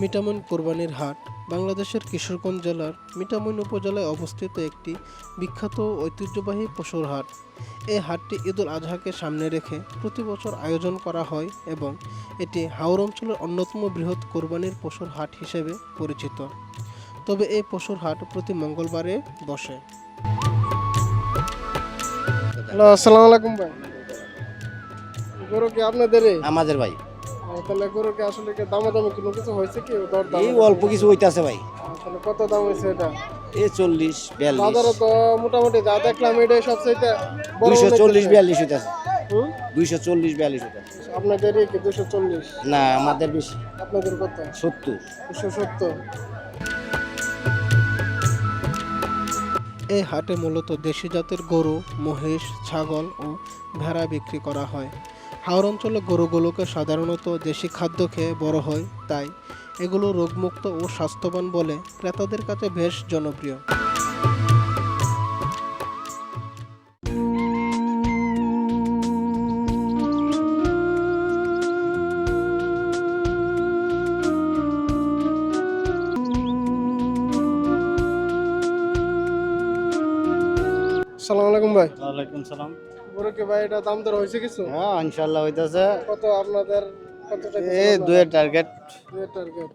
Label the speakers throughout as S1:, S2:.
S1: মিঠামইন কোরবানির হাট বাংলাদেশের কিশোরগঞ্জ জেলার মিঠামইন উপজেলায় অবস্থিত একটি বিখ্যাত ঐতিহ্যবাহী পশুর হাট। এই হাটটি ঈদুল আজহাকে সামনে রেখে প্রতি বছর আয়োজন করা হয় এবং এটি হাওর অঞ্চলের অন্যতম বৃহৎ কোরবানির পশুর হাট হিসেবে পরিচিত। তবে এই পশুর হাট প্রতি মঙ্গলবারে বসে। হ্যালো আসসালামু আলাইকুম ভাই। গরু কি আপনাদের
S2: আমাদের ভাই।
S1: তাহলে গরু কি আসলে কি দামাদামি কোনো কিছু হয়েছে কি? দর দাম
S2: এই অল্প কিছু হইতাছে ভাই।
S1: তাহলে কত দাম হয়েছে এটা?
S2: এই চল্লিশ বিয়াল্লিশ।
S1: বাজারে তো মোটামুটি যা দেখলাম এটাই সবচেয়ে
S2: দুইশো চল্লিশ বিয়াল্লিশ হইতাছে।
S1: হুম?
S2: দুইশো চল্লিশ বিয়াল্লিশ হইতাছে।
S1: আপনাদের কি দুশো চল্লিশ?
S2: না আমাদের বেশি।
S1: আপনাদের কত?
S2: সত্তর।
S1: দুশো সত্তর। এই হাটে মূলত দেশি জাতের গরু মহিষ ছাগল ও ভেড়া বিক্রি করা হয়। হাওর অঞ্চলে গরুগুলোকে সাধারণত দেশি খাদ্য খেয়ে বড় হয় তাই এগুলো রোগমুক্ত ও স্বাস্থ্যবান বলে ক্রেতাদের কাছে বেশ জনপ্রিয়। সালাম আলাইকুম ভাই।
S2: ওয়ালাইকুম সালাম।
S1: গরু কি ভাই এটা দাম দর হয়েছে কিছু?
S2: হ্যাঁ ইনশাল্লাহ হইতাছে।
S1: কত আপনাদের কত
S2: এই দুয়ের টার্গেট
S1: দুয়ের টার্গেট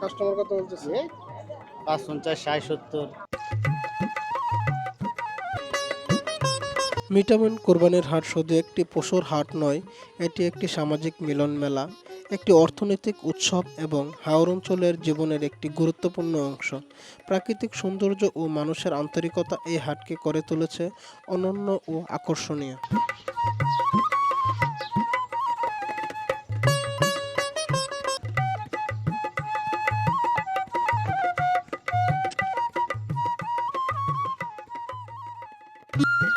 S1: কাস্টমার কত বলতেছে?
S2: পাঁচ পঞ্চাশ ষাট সত্তর।
S1: মিটামিন কোরবানির হাট শুধু একটি পশুর হাট নয়, এটি একটি সামাজিক মিলন মেলা একটি অর্থনৈতিক উৎসব এবং হাওর অঞ্চলের জীবনের একটি গুরুত্বপূর্ণ অংশ। প্রাকৃতিক সৌন্দর্য ও মানুষের আন্তরিকতা এই হাটকে করে তুলেছে অনন্য ও আকর্ষণীয়। you